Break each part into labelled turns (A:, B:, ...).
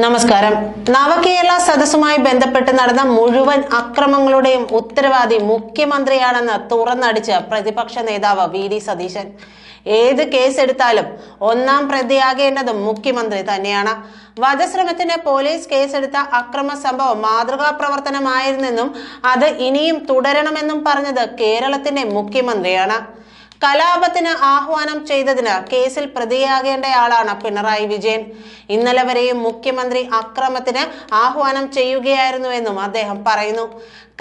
A: നമസ്കാരം. നവകേരള സദസ്സുമായി ബന്ധപ്പെട്ട് നടന്ന മുഴുവൻ അക്രമങ്ങളുടെയും ഉത്തരവാദി മുഖ്യമന്ത്രിയാണെന്ന് തുറന്നടിച്ച് പ്രതിപക്ഷ നേതാവ് വി ഡി സതീശൻ. ഏത് കേസെടുത്താലും ഒന്നാം പ്രതിയാകേണ്ടതും മുഖ്യമന്ത്രി തന്നെയാണ്. വധശ്രമത്തിന് പോലീസ് കേസെടുത്ത അക്രമ സംഭവം മാതൃകാ പ്രവർത്തനമായിരുന്നെന്നും അത് ഇനിയും തുടരണമെന്നും പറഞ്ഞത് കേരളത്തിന്റെ മുഖ്യമന്ത്രിയാണ്. കലാപത്തിന് ആഹ്വാനം ചെയ്തതിന് കേസിൽ പ്രതിയാകേണ്ടയാളാണ് പിണറായി വിജയൻ. ഇന്നലെ വരെയും മുഖ്യമന്ത്രി അക്രമത്തിന് ആഹ്വാനം ചെയ്യുകയായിരുന്നുവെന്നും അദ്ദേഹം പറയുന്നു.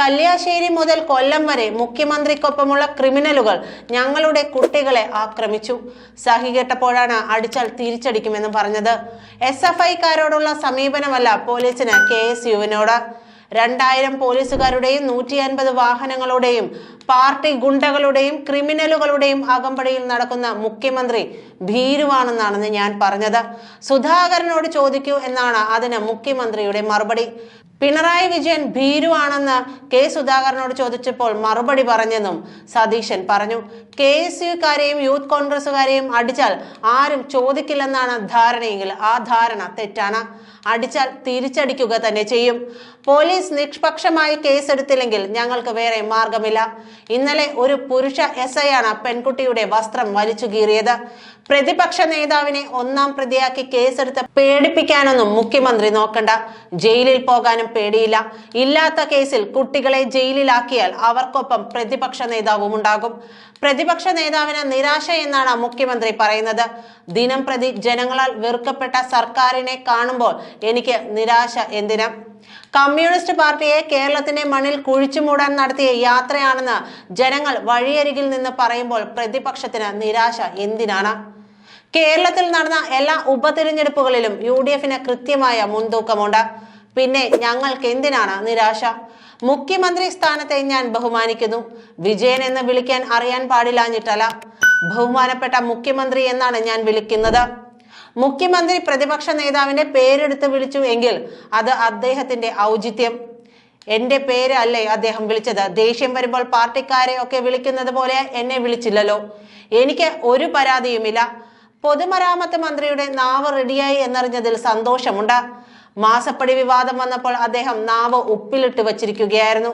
A: കല്യാശ്ശേരി മുതൽ കൊല്ലം വരെ മുഖ്യമന്ത്രിക്കൊപ്പമുള്ള ക്രിമിനലുകൾ ഞങ്ങളുടെ കുട്ടികളെ ആക്രമിച്ചു. സഹികെട്ടപ്പോഴാണ് അടിച്ചാൽ തിരിച്ചടിക്കുമെന്ന് പറഞ്ഞത്. എസ് എഫ് ഐക്കാരോടുള്ള സമീപനമല്ല പോലീസിന് കെ എസ് യുവിനോട്. രണ്ടായിരം പോലീസുകാരുടെയും നൂറ്റി അൻപത് വാഹനങ്ങളുടെയും പാർട്ടി ഗുണ്ടകളുടെയും ക്രിമിനലുകളുടെയും അകമ്പടിയിൽ നടക്കുന്ന മുഖ്യമന്ത്രി ഭീരുവാണെന്നാണെന്ന് ഞാൻ പറഞ്ഞത്. സുധാകരനോട് ചോദിക്കൂ എന്നാണ് അതിന് മുഖ്യമന്ത്രിയുടെ മറുപടി. പിണറായി വിജയൻ ഭീരുവാണെന്ന് കെ സുധാകരനോട് ചോദിച്ചപ്പോൾ മറുപടി പറഞ്ഞെന്നും സതീശൻ പറഞ്ഞു. കെ എസ് യുക്കാരെയും യൂത്ത് കോൺഗ്രസുകാരെയും അടിച്ചാൽ ആരും ചോദിക്കില്ലെന്നാണ് ധാരണയെങ്കിൽ ആ ധാരണ തെറ്റാണ്. അടിച്ചാൽ തിരിച്ചടിക്കുക തന്നെ ചെയ്യും. പോലീസ് നിഷ്പക്ഷമായി കേസെടുത്തില്ലെങ്കിൽ ഞങ്ങൾക്ക് വേറെ മാർഗമില്ല. ഇന്നലെ ഒരു പുരുഷ എസ് ഐ ആണ് പെൺകുട്ടിയുടെ വസ്ത്രം വലിച്ചു കീറിയത്. പ്രതിപക്ഷ നേതാവിനെ ഒന്നാം പ്രതിയാക്കി കേസെടുത്ത് പേടിപ്പിക്കാനൊന്നും മുഖ്യമന്ത്രി നോക്കണ്ട. ജയിലിൽ പോകാനും പേടിയില്ല. ഇല്ലാത്ത കേസിൽ കുട്ടികളെ ജയിലിലാക്കിയാൽ അവർക്കൊപ്പം പ്രതിപക്ഷ നേതാവും ഉണ്ടാകും. പ്രതിപക്ഷ നേതാവിന് നിരാശ എന്നാണ് മുഖ്യമന്ത്രി പറയുന്നത്. ദിനം പ്രതി ജനങ്ങളാൽ വെറുക്കപ്പെട്ട സർക്കാരിനെ കാണുമ്പോൾ എനിക്ക് നിരാശ എന്തിനാ? കമ്മ്യൂണിസ്റ്റ് പാർട്ടിയെ കേരളത്തിന്റെ മണ്ണിൽ കുഴിച്ചുമൂടാൻ നടത്തിയ യാത്രയാണെന്ന് ജനങ്ങൾ വഴിയരികിൽ നിന്ന് പറയുമ്പോൾ പ്രതിപക്ഷത്തിന് നിരാശ എന്തിനാണ്? കേരളത്തിൽ നടന്ന എല്ലാ ഉപതിരഞ്ഞെടുപ്പുകളിലും യു ഡി എഫിന് കൃത്യമായ മുൻതൂക്കമുണ്ട്. പിന്നെ ഞങ്ങൾക്ക് എന്തിനാണ് നിരാശ? മുഖ്യമന്ത്രി സ്ഥാനത്തെ ഞാൻ ബഹുമാനിക്കുന്നു. വിജയൻ എന്ന് വിളിക്കാൻ അറിയാൻ പാടില്ലാഞ്ഞിട്ടല്ല. ബഹുമാനപ്പെട്ട മുഖ്യമന്ത്രി എന്നാണ് ഞാൻ വിളിക്കുന്നത്. മുഖ്യമന്ത്രി പ്രതിപക്ഷ നേതാവിന്റെ പേരെടുത്ത് വിളിച്ചു എങ്കിൽ അത് അദ്ദേഹത്തിന്റെ ഔചിത്യം. എന്റെ പേര് അല്ലേ അദ്ദേഹം വിളിച്ചത്? ദേഷ്യം വരുമ്പോൾ പാർട്ടിക്കാരെ ഒക്കെ വിളിക്കുന്നത് പോലെ എന്നെ വിളിച്ചില്ലല്ലോ. എനിക്ക് ഒരു പരാതിയുമില്ല. പൊതുമരാമത്ത് മന്ത്രിയുടെ നാവ് റെഡിയായി എന്നറിഞ്ഞതിൽ സന്തോഷമുണ്ട്. മാസപ്പടി വിവാദം വന്നപ്പോൾ അദ്ദേഹം നാവ് ഉപ്പിലിട്ട് വച്ചിരിക്കുകയായിരുന്നു.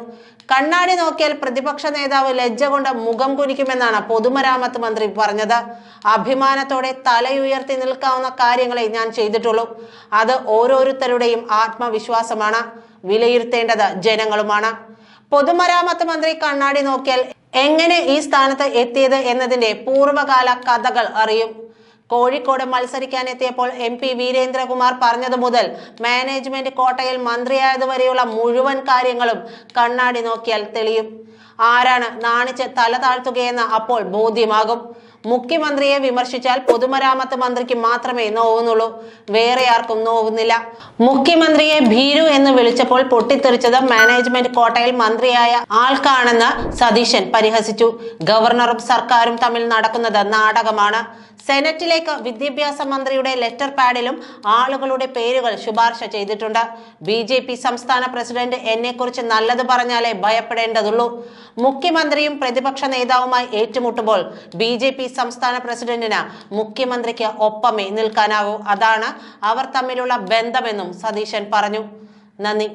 A: കണ്ണാടി നോക്കിയാൽ പ്രതിപക്ഷ നേതാവ് ലജ്ജ കൊണ്ട് മുഖം കുനിക്കുമെന്നാണ് പൊതുമരാമത്ത് മന്ത്രി പറഞ്ഞത്. അഭിമാനത്തോടെ തലയുയർത്തി നിൽക്കാവുന്ന കാര്യങ്ങളെ ഞാൻ ചെയ്തിട്ടുള്ളൂ. അത് ഓരോരുത്തരുടെയും ആത്മവിശ്വാസമാണ്. വിലയിരുത്തേണ്ടത് ജനങ്ങളുമാണ്. പൊതുമരാമത്ത് മന്ത്രി കണ്ണാടി നോക്കിയാൽ എങ്ങനെ ഈ സ്ഥാനത്ത് എത്തിയത് എന്നതിന്റെ പൂർവകാല കഥകൾ അറിയും. കോഴിക്കോട് മത്സരിക്കാനെത്തിയപ്പോൾ എം പി വീരേന്ദ്രകുമാർ പറഞ്ഞത് മുതൽ മാനേജ്മെന്റ് കോട്ടയിൽ മന്ത്രിയായതുവരെയുള്ള മുഴുവൻ കാര്യങ്ങളും കണ്ണാടി നോക്കിയാൽ തെളിയും. ആരാണ് നാണിച്ച് തല താഴ്ത്തുകയെന്ന് അപ്പോൾ ബോധ്യമാകും. മുഖ്യമന്ത്രിയെ വിമർശിച്ചാൽ പൊതുമരാമത്ത് മന്ത്രിക്ക് മാത്രമേ നോവുന്നുള്ളൂ. വേറെ ആർക്കും നോവുന്നില്ല. മുഖ്യമന്ത്രിയെ ഭീരു എന്ന് വിളിച്ചപ്പോൾ പൊട്ടിത്തെറിച്ചത് മാനേജ്മെന്റ് കോട്ടയിൽ മന്ത്രിയായ ആൾക്കാണെന്ന് സതീശൻ പരിഹസിച്ചു. ഗവർണറും സർക്കാരും തമ്മിൽ നടക്കുന്നത് നാടകമാണ്. സെനറ്റിലേക്ക് വിദ്യാഭ്യാസ മന്ത്രിയുടെ ലെറ്റർ പാഡിലും ആളുകളുടെ പേരുകൾ ശുപാർശ ചെയ്തിട്ടുണ്ട്. ബി ജെ പി സംസ്ഥാന പ്രസിഡന്റ് എന്നെക്കുറിച്ച് നല്ലത് പറഞ്ഞാലേ ഭയപ്പെടേണ്ടതുള്ളൂ. മുഖ്യമന്ത്രിയും പ്രതിപക്ഷ നേതാവുമായി ഏറ്റുമുട്ടുമ്പോൾ ബി ജെ പി സംസ്ഥാന പ്രസിഡന്റിന് മുഖ്യമന്ത്രിക്ക് ഒപ്പമേ നിൽക്കാനാവൂ. അതാണ് അവർ തമ്മിലുള്ള ബന്ധമെന്നും സതീശൻ പറഞ്ഞു. നന്ദി.